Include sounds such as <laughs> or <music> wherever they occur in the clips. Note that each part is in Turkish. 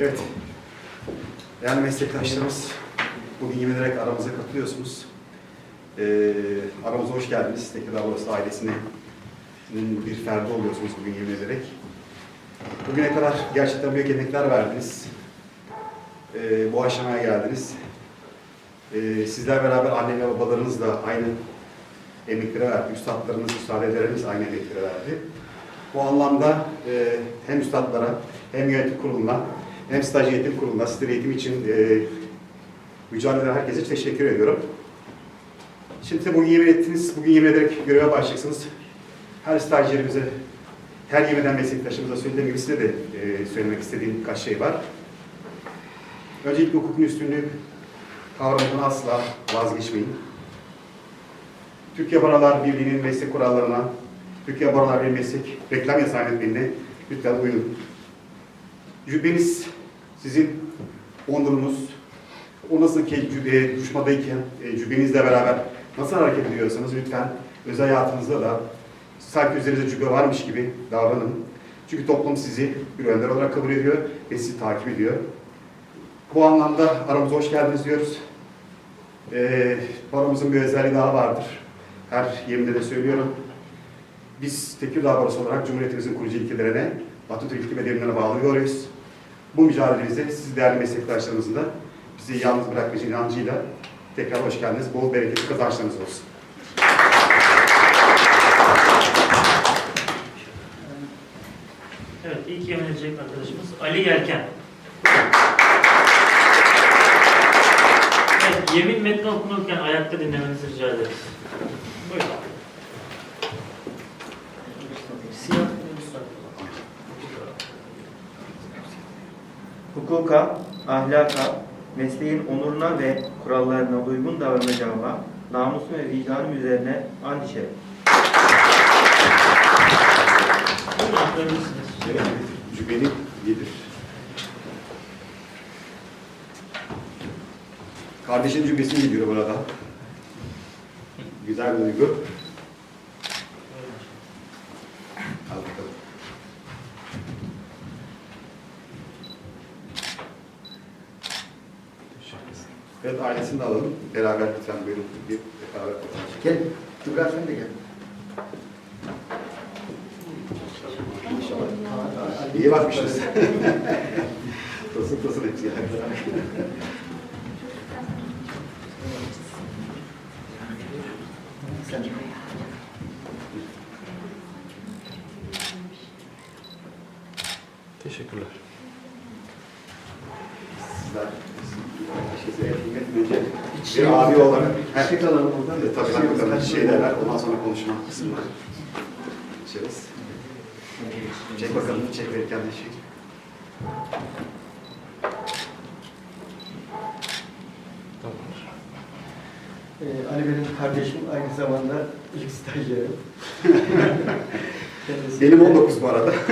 Evet. Değerli meslektaşlarımız, bugün yemin ederek aramıza katılıyorsunuz. Ee, aramıza hoş geldiniz. Tekirdağ Borası ailesinin bir ferdi oluyorsunuz bugün yemin ederek. Bugüne kadar gerçekten büyük emekler verdiniz. Ee, bu aşamaya geldiniz. Ee, sizler beraber anne ve babalarınız da aynı emekleri verdi. Üstadlarınız, üstadeleriniz aynı emekleri verdi. Bu anlamda e, hem üstadlara hem yönetim kuruluna hem staj eğitim kuruluna sizler eğitim için e, mücadele herkese teşekkür ediyorum. Şimdi bugün yemin ettiniz, bugün yemin ederek göreve başlayacaksınız. Her stajyerimize, her yemin eden meslektaşımıza söylediğim gibi size de e, söylemek istediğim birkaç şey var. Öncelikle hukukun üstünlüğü kavramından asla vazgeçmeyin. Türkiye Barolar Birliği'nin meslek kurallarına, Türkiye Barolar Birliği meslek reklam yasağı yönetmeliğine lütfen uyun. Cübbeniz sizin onurunuz. O nasıl ki cübbe, düşmadayken e, cübbenizle beraber nasıl hareket ediyorsanız lütfen özel hayatınızda da sanki üzerinizde cübbe varmış gibi davranın. Çünkü toplum sizi bir önder olarak kabul ediyor ve sizi takip ediyor. Bu anlamda aramıza hoş geldiniz diyoruz. Ee, baromuzun bir özelliği daha vardır. Her yerimde de söylüyorum. Biz Tekirdağ Barosu olarak Cumhuriyetimizin kurucu ilkelerine, Atatürk ilke ve değerlerine bağlıyoruz. Bu mücadelemizde siz değerli meslektaşlarımızın da bizi yalnız bırakmayacak inancıyla tekrar hoş geldiniz. Bol bereketli kazançlarınız olsun. Evet, ilk yemin edecek arkadaşımız Ali Yelken. Evet, yemin metni okunurken ayakta dinlemenizi rica ederiz. Buyurun. Siyah Hukuka, ahlaka, mesleğin onuruna ve kurallarına uygun davranacağıma, namusum ve vicdanım üzerine and içerim. Cübbeni yedir. Kardeşin cübbesini gidiyor burada. Güzel bir duygu. Al bakalım. Evet, ailesini de alalım. Beraber lütfen buyurun. Bir beraber fotoğraf çekelim. Gel, Kübra sen de gel. İnşallah. İyi bakmışız. <laughs> Tasın tasın hepsi yani. Sen. Teşekkürler. Sizler, ederim. Önce bir abi olarak. Bir şey alalım buradan. Evet, tabii ben bakalım şeyler var. Ondan sonra konuşma kısmı var. Geçeriz. Çek bakalım, çek verirken de çek. Ee, Ali benim kardeşim aynı zamanda ilk stajyerim. <laughs> Kendisi- Benim 19 bu arada. <laughs>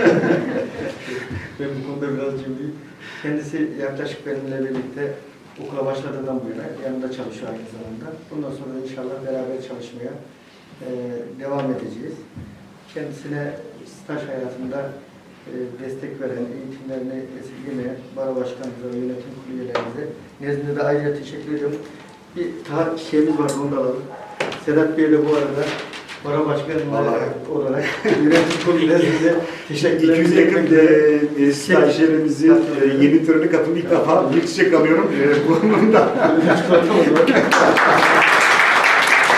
Ben bu konuda biraz cimriyim. Kendisi yaklaşık benimle birlikte okula başladığından bu yana yanında çalışıyor aynı zamanda. Bundan sonra da inşallah beraber çalışmaya e, devam edeceğiz. Kendisine staj hayatında e, destek veren, eğitimlerini esirgemeyen baro başkanımıza ve yönetim kurulu üyelerimize nezdinde de ayrıca teşekkür ediyorum. Bir ta şeyimiz var, onu da alalım. Sedat Bey'le bu arada baro başkanı Vallahi. olarak yönetim kurulu nezdinde teşekkür 200 yakın e, e, stajyerimizin e, yeni töreni katıldı ilk defa bir çiçek alıyorum. E, bunun da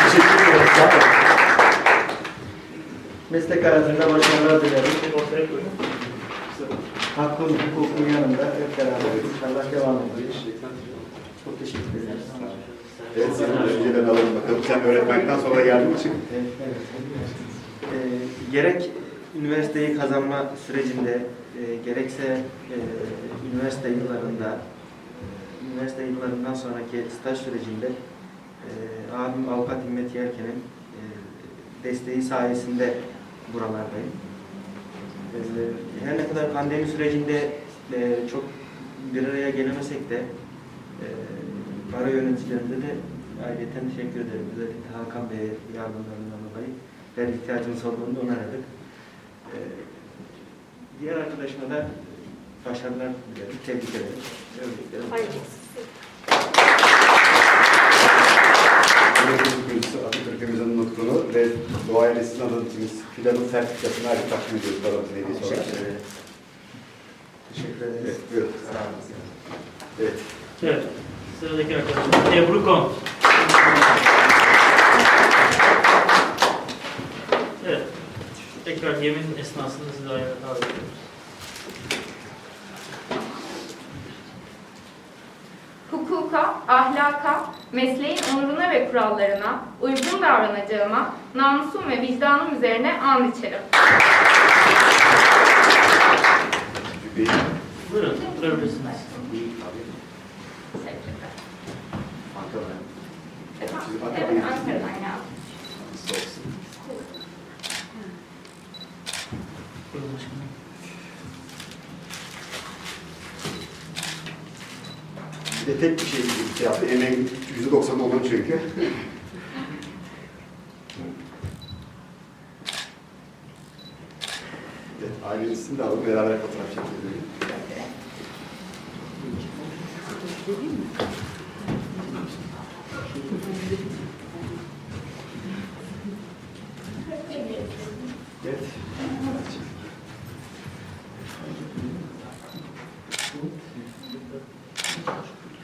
teşekkür ederim. Sağ olun. Meslek hayatında başarılar dilerim. Hakkın, hukukun yanında hep beraber inşallah devam edeceğiz. Çok teşekkür ederiz. Evet, senin düşüncelerini alalım bakalım. Sen öğretmekten sonra geldiğin için. Ee, gerek üniversiteyi kazanma sürecinde, e, gerekse e, üniversite yıllarında, üniversite yıllarından sonraki staj sürecinde e, abim Avukat Himmet Yerken'in e, desteği sayesinde buralardayım. E, her ne kadar pandemi sürecinde e, çok bir araya gelemesek de e, baro yöneticilerinde de ayrıca teşekkür ederim. Özellikle Hakan Bey'e yardımlarından dolayı her ihtiyacımız olduğunda onarladık. Ee, diğer arkadaşıma da başarılar dilerim. Tebrik ederim. Övdüklerim. Atatürk'ümüzün Atatürk'ümüzün nutkunu ve Doğa ailesinin adadığımız fidanın sertifikasını ayrı takdim ediyoruz olarak. Teşekkür ederim. Teşekkür ederiz. Evet, buyurun. Sağ olun. Evet. Evet. Sıradaki arkadaşımız Ebru Kon. Evet. Tekrar yemin esnasında sizi ayağa davet ediyoruz. hukuka, ahlaka, mesleğin onuruna ve kurallarına uygun davranacağıma namusum ve vicdanım üzerine and içerim. Buyurun, oturabilirsiniz. Teşekkürler. Ankara'dan. Efendim, Evet, Ankara'dan geldim. Sağ olsun. Bir de tek bir şey şey yaptı. Emeğin yüzde doksanı onun çünkü. evet, ailenin ismini de alalım. Beraber fotoğraf çekelim. Evet.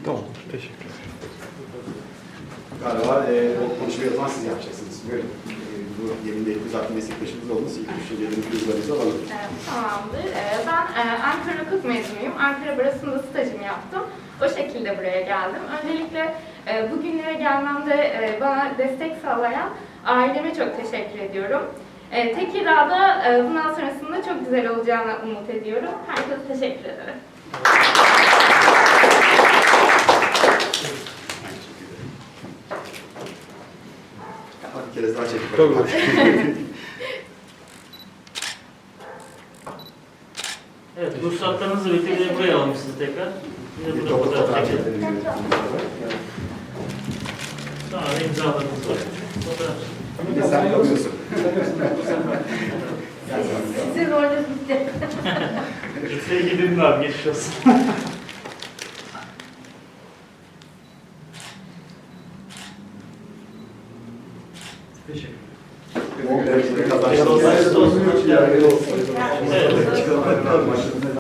Tamam, teşekkür Galiba e, o konuşmayı o zaman siz yapacaksınız. Buyurun. E, bu yemin etti zaten meslektaşımız oldunuz. İlk düşüncelerinizi, duygularınızı alalım. Evet, tamamdır. Ee, Ben e, Ankara Hukuk mezunuyum. Ankara Barası'nda stajımı yaptım. O şekilde buraya geldim. Öncelikle e, bugünlere gelmemde e, bana destek sağlayan aileme çok teşekkür ediyorum. E, Tekirdağ'da e, bundan sonrasında çok güzel olacağını umut ediyorum. Herkese teşekkür ederim. Ben teşekkür ederim. Hadi bir kere daha çekip Tabii. Evet, ruhsatlarınızla birlikte buraya alalım sizi tekrar. Bir de burada fotoğraf çekelim. Sonra da imzalarınız var. Fotoğraf. Bir de sen kalıyorsun. Sizi orada bitti. Gitse gidin abi, geçmiş olsun.